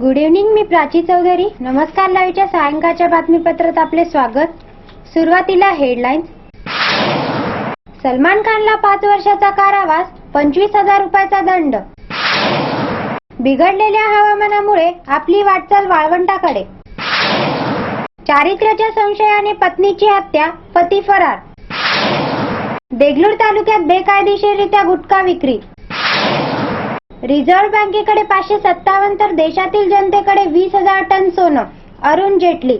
Good evening मी प्राची चौधरी. नमस्कार लाईव्हच्या सायंकाळच्या बातमीपत्रात आपले स्वागत. सुरुवातीला हेडलाईन्स सलमान खानला पाच वर्षाचा कारावास पंचवीस हजार रुपयाचा दंड. बिघडलेल्या हवामानामुळे आपली वाटचाल वाळवंटाकडे. चारित्र्याच्या संशयाने पत्नीची हत्या पती फरार. देगलूर तालुक्यात बेकायदेशीररित्या गुटखा विक्री. रिझर्व्ह बँकेकडे पाचशे सत्तावन्न तर देशातील जनतेकडे वीस हजार टन सोनं. अरुण जेटली.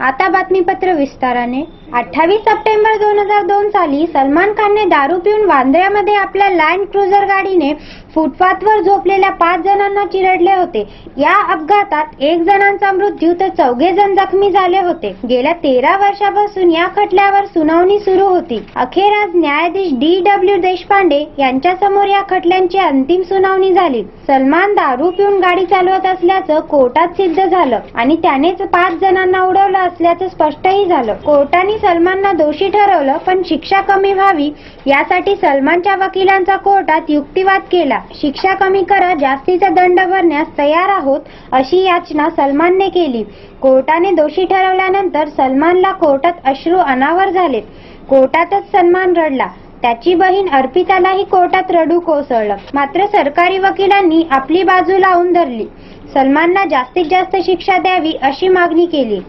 आता बातमीपत्र विस्ताराने. अठ्ठावीस सप्टेंबर दोन हजार दोन साली सलमान खानने दारू पिऊन वांद्र्यामध्ये आपल्या लँड क्रुझर गाडीने फुटपाथवर झोपलेल्या पाच जणांना चिरडले होते. या अपघातात एक जणांचा मृत्यू तर चौघे जण जखमी झाले होते. गेल्या तेरा वर्षापासून या खटल्यावर सुनावणी सुरू होती. अखेर आज न्यायाधीश डी डब्ल्यू देशपांडे यांच्या समोर या खटल्यांची अंतिम सुनावणी झाली. सलमान दारू पिऊन गाडी चालवत असल्याचं कोर्टात सिद्ध झालं आणि त्यानेच पाच जणांना उडवलं असल्याचं स्पष्टही झालं. कोर्टाने सलमानला दोषी ठरवलं पण शिक्षा कमी व्हावी यासाठी सलमानच्या वकिलांचा कोर्टात युक्तिवाद केला. शिक्षा कमी करा जास्तीचा दंड भरण्यास तयार आहोत अशी याचना सलमानने केली. कोर्टाने दोषी ठरवल्यानंतर सलमानला कोर्टात अश्रू अनावर झाले कोर्टातच सलमान रडला. त्याची बहीण अर्पितालाही कोर्टात रडू कोसळलं. मात्र सरकारी वकिलांनी आपली बाजू लावून धरली. सलमानला जास्तीत जास्त शिक्षा द्यावी अशी मागणी केली.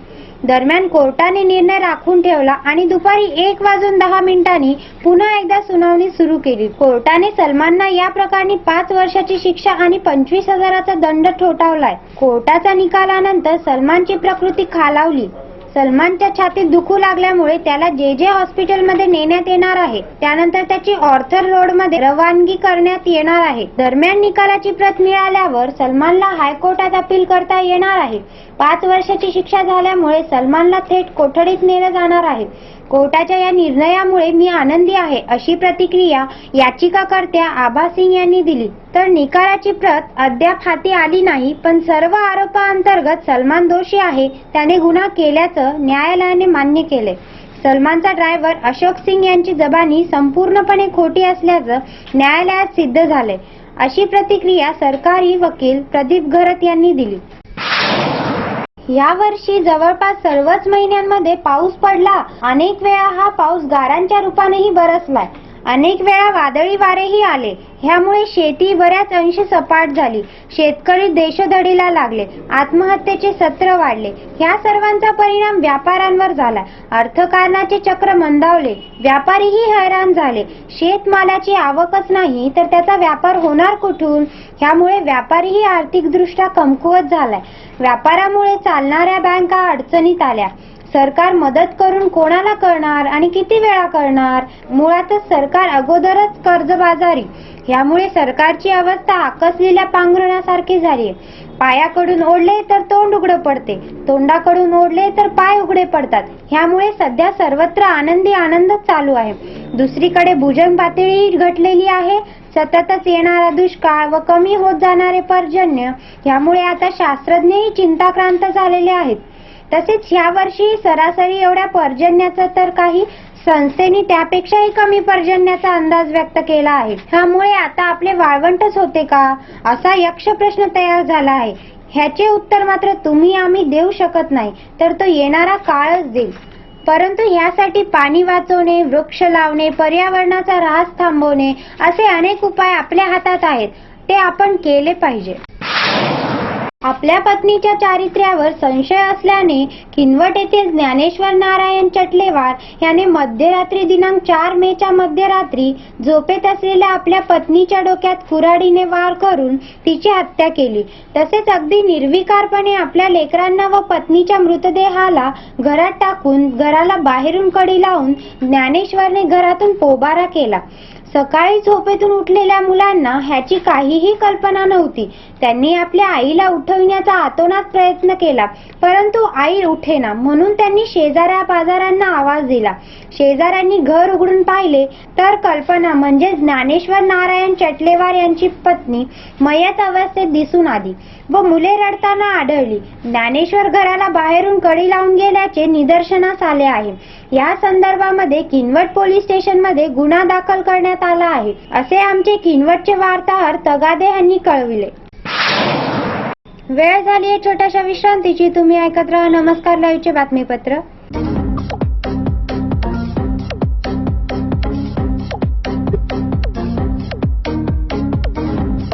दरम्यान कोर्टाने निर्णय राखून ठेवला आणि दुपारी एक वाजून दहा मिनिटांनी पुन्हा एकदा सुनावणी सुरू केली. कोर्टाने सलमानला या प्रकरणी पाच वर्षाची शिक्षा आणि पंचवीस हजाराचा दंड ठोठावलाय. कोर्टाचा निकालानंतर सलमानची प्रकृती खालावली. सलमानच्या छातीत दुखू लागल्यामुळे त्याला जे जे हॉस्पिटलमध्ये नेण्यात येणार आहे त्यानंतर त्याची ऑर्थर रोडमध्ये रवानगी करण्यात येणार आहे. दरम्यान निकालाची प्रत मिळाल्यावर सलमानला हायकोर्टात अपील करता येणार आहे. पाच वर्षाची शिक्षा झाल्यामुळे सलमानला थेट कोठडीत नेलं जाणार आहे. कोर्टाच्या या निर्णयामुळे मी आनंदी आहे अशी प्रतिक्रिया याचिकाकर्त्या आभा सिंग यांनी दिली. तर निकालाची प्रत अद्याप हाती आली नाही पण सर्व आरोपांतर्गत सलमान दोषी आहे त्याने गुन्हा केल्याचं न्यायालयाने मान्य केले सलमानचा ड्रायव्हर अशोक सिंग यांची जबानी संपूर्णपणे खोटी असल्याचं न्यायालयात सिद्ध झालंय. अशी प्रतिक्रिया सरकारी वकील प्रदीप घरत यांनी दिली. यावर्षी जवळपास सर्वच महिन्यांमध्ये पाऊस पडला. अनेक वेळा हा पाऊस गारांच्या रूपानेही बरसलाय. अनेक वेळा वादळी वारेही आले. ह्यामुळे शेती बऱ्याच अंशी सपाट झाली. शेतकरी देशधडीला लागले. आत्महत्येचे सत्र वाढले. ह्या सर्वांचा परिणाम व्यापाऱ्यांवर झाला. अर्थकारणाचे चक्र मंदावले. व्यापारीही हैराण झाले. शेतमालाची आवकच नाही तर त्याचा व्यापार होणार कुठून? ह्यामुळे व्यापारीही आर्थिकदृष्ट्या कमकुवत झालाय. व्यापारामुळे चालणाऱ्या बँका अडचणीत आल्या. सरकार मदत करून कोणाला करणार आणि किती वेळा करणार? मुळातच सरकार अगोदरच कर्जबाजारी. यामुळे सरकारची अवस्था आकसलेल्या पांघरणासारखी झाली. पायाकडून ओढले तर तोंड उघडं पडते. तोंडाकडून ओढले तर पाय उघडे पडतात. ह्यामुळे सध्या सर्वत्र आनंदी आनंदच चालू आहे. दुसरीकडे भुजन पातळी घटलेली आहे. सततच येणारा दुष्काळ व कमी होत जाणारे पर्जन्य यामुळे आता शास्त्रज्ञही चिंताक्रांत झालेले आहेत. तसेच ह्या वर्षी सरासरी एवढ्या पर्जन्याचा तर काही संस्थेने त्यापेक्षाही कमी पर्जन्याचा अंदाज व्यक्त केला आहे. त्यामुळे आता आपले वाळवंटच होते का? असा यक्ष प्रश्न तयार झाला आहे. ह्याचे उत्तर मात्र तुम्ही आम्ही देऊ शकत नाही तर तो येणारा काळच देईल. परंतु यासाठी पाणी वाचवणे वृक्ष लावणे पर्यावरणाचा ऱ्हास थांबवणे असे अनेक उपाय आपल्या हातात आहेत. ते आपण केले पाहिजे. आपल्या पत्नीच्या चारित्र्यावर संशय असल्याने किनवट येथील ज्ञानेश्वर नारायण चटलेवार याने मध्यरात्री दिनांक चार मेच्या मध्यरात्री झोपेत असलेल्या आपल्या पत्नीच्या डोक्यात कुऱ्हाडीने वार करून तिची हत्या केली. तसेच अगदी निर्विकारपणे आपल्या लेकरांना व पत्नीच्या मृतदेहाला घरात टाकून घराला बाहेरून कडी लावून ज्ञानेश्वरने घरातून पोबारा केला. सकाळी झोपेतून उठलेल्या मुलांना ह्याची काहीही कल्पना नव्हती. त्यांनी आपल्या आईला उठविण्याचा आतोनात प्रयत्न केला परंतु आई उठेना म्हणून त्यांनी शेजाऱ्या पाजारांना आवाज दिला. शेजाऱ्यांनी घर उघडून पाहिले तर कल्पना म्हणजे ज्ञानेश्वर नारायण चटलेवार यांची पत्नी मयत अवस्थेत दिसून आली व मुले रडताना आढळली. ज्ञानेश्वर घराला बाहेरून कडी लावून गेल्याचे निदर्शनास आले आहे. या संदर्भामध्ये किनवट पोलीस स्टेशनमध्ये गुन्हा दाखल करण्यात आला आहे. असे आमचे किनवटचे वार्ताहर तगादे यांनी कळविले. वेळ झाली आहे छोट्याशा विश्रांतीची. तुम्ही ऐकत राहा नमस्कार लाईव्हचे बातमीपत्र.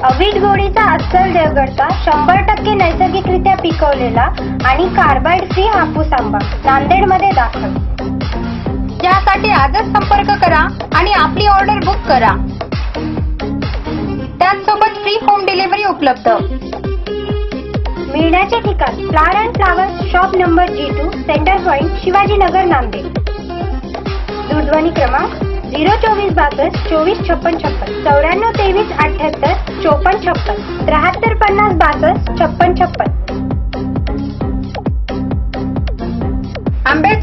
अवीट गोडीचा अस्सल देवगडचा शंभर टक्के नैसर्गिकरित्या पिकवलेला आणि कार्बाइड फ्री हापूस आंबा नांदेडमध्ये दाखल. यासाठी आजच संपर्क करा आणि आपली ऑर्डर बुक करा. त्याचसोबत फ्री होम डिलिव्हरी उपलब्ध. मिळण्याचे ठिकाण flower and flowers shop number G two centre point Shivajinagar Nanded. दूरध्वनी क्रमांक झिरो चोवीस बासष्ट चोवीस छप्पन छप्पन चौऱ्याण्णव तेवीस अठ्याहत्तर चोपन्न छप्पन त्र्याहत्तर पन्नास बासष्ट छप्पन छप्पन.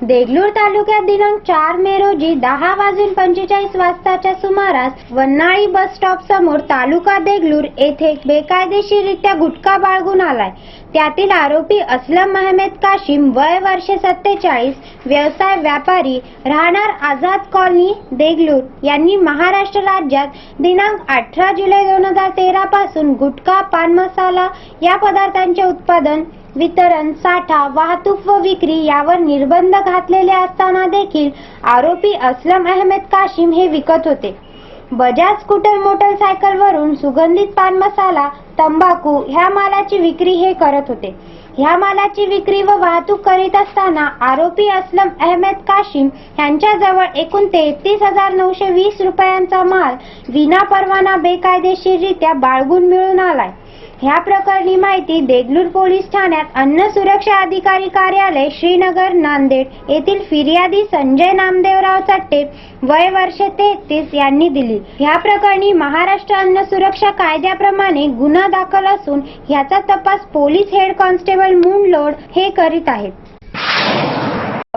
देगलूर तालुक्यात दिनांक चार मे रोजी दहा वाजून पंचेचाळीस वाजताच्या सुमारास वन्नाळी बस स्टॉप समोर तालुका देगलूर येथे बेकायदेशीरित्या गुटखा बाळगून आलाय. त्यातील आरोपी असलम महमेद काशिम वय वर्षे सत्तेचाळीस व्यवसाय व्यापारी राहणार आझाद कॉलनी देगलूर. यांनी महाराष्ट्र राज्यात दिनांक अठरा जुलै दोन हजार तेरा पासून गुटखा पान मसाला या पदार्थांचे उत्पादन वितरण साठा वाहतूक व विक्री यावर निर्बंध घातलेले असताना देखील आरोपी असलम अहमेद काशिम हे विकत होते. बजाज स्कूटर मोटरसायकलवरून सुगंधित पान मसाला तंबाखू ह्या मालाची विक्री हे करत होते. ह्या मालाची विक्री व वाहतूक करीत असताना आरोपी असलम अहमेद काशिम यांच्याजवळ एकूण तेहतीस हजार नऊशे वीस रुपयांचा माल विना परवाना बेकायदेशीररित्या बाळगून मिळून आलाय. ह्या प्रकरणी माहिती देगलूर पोलीस ठाण्यात अन्न सुरक्षा अधिकारी कार्यालय श्रीनगर नांदेड येथील फिर्यादी संजय नामदेवराव चट्टे वय वर्ष तेहतीस यांनी दिली. ह्या प्रकरणी महाराष्ट्र अन्न सुरक्षा कायद्याप्रमाणे गुन्हा दाखल असून ह्याचा तपास पोलीस हेड कॉन्स्टेबल मुंडलोड हे करीत आहेत.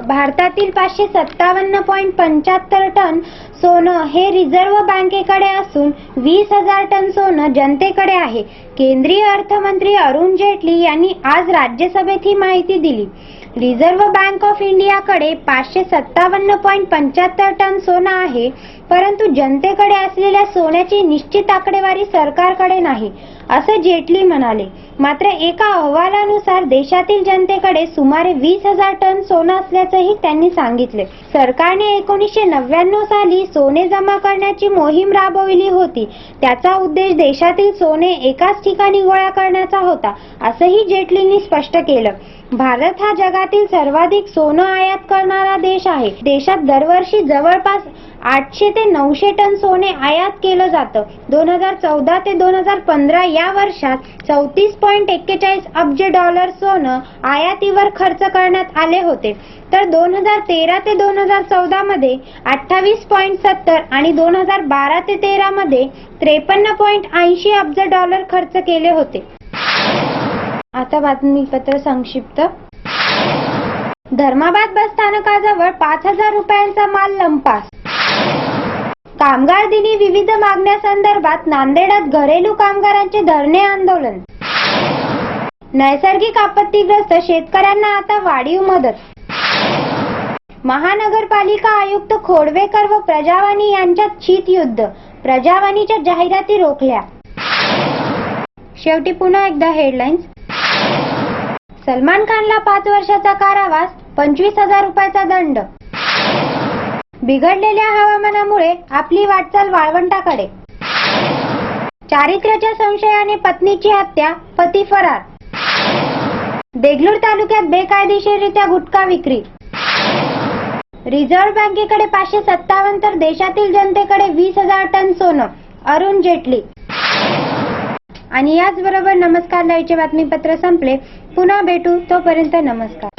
भारतातील पाचशे सत्तावन्न पॉईंट पंच्याहत्तर टन सोनं हे रिझर्व्ह बँकेकडे असून वीस हजार टन सोनं जनतेकडे आहे. केंद्रीय अर्थमंत्री अरुण जेटली यांनी आज राज्यसभेत ही माहिती दिली. रिझर्व्ह बँक ऑफ इंडियाकडे पाचशे सत्तावन्न पॉईंट पंच्याहत्तर टन सोनं आहे परंतु जनतेकडे असलेल्या सोन्याची निश्चित आकडेवारी सरकारकडे नाही असं जेटली म्हणाले. मात्र एका अहवालानुसार देशातील जनतेकडे सुमारे वीस हजार टन सोनं असल्याचंही त्यांनी सांगितले. सरकारने एकोणीसशे नव्याण्णव साली सोने जमा करण्याची मोहीम राबविली होती. त्याचा उद्देश देशातील सोने एकाच ठिकाणी गोळा करण्याचा होता असंही जेटलींनी स्पष्ट केलं. भारत हा जगातील सर्वाधिक सोनं आयात करणारा देश आहे. देशात दरवर्षी जवळपास आठशे ते नऊशे टन सोने आयात केलं जातं. दोन हजार चौदा ते दोन हजार पंधरा या वर्षात चौतीस पॉईंट एक्केचाळीस अब्ज डॉलर सोनं आयातीवर खर्च करण्यात आले होते. तर दोन हजार तेरा ते दोन हजार चौदा मध्ये अठ्ठावीस पॉईंट सत्तर आणि दोन हजार बारा ते तेरा मध्ये त्रेपन्न पॉईंट ऐंशी अब्ज डॉलर खर्च केले होते. आता बातमीपत्र संक्षिप्त. धर्माबाद बस स्थानकाजवळ पाच हजार रुपयांचा माल लंपास कामगार दिनी विविध मागण्यासंदर्भात नांदेडात घरेलू कामगारांचे धरणे आंदोलन. नैसर्गिक आपत्तीग्रस्त शेतकऱ्यांना आता वाढीव मदत. महानगरपालिका आयुक्त खोडवेकर व प्रजावाणी यांच्यात शीतयुद्ध प्रजावाणीच्या जाहिराती रोखल्या. शेवटी पुन्हा एकदा हेडलाईन्स सलमान खानला पाच वर्षाचा कारावास पंचवीस हजार रुपयाचा दंड. बिघडलेल्या हवामानामुळे आपली वाटचाल वाळवंटाकडे. चारित्र्याच्या संशयाने पत्नीची हत्या पती फरार. देगलूर तालुक्यात बेकायदेशीररित्या गुटखा विक्री. रिझर्व्ह बँकेकडे पाचशे सत्तावन्न तर देशातील जनतेकडे वीस हजार टन सोनं अरुण जेटली. आणि याचबरोबर नमस्कार लाईचे बातमीपत्र संपले. पुन्हा भेटू तोपर्यंत नमस्कार.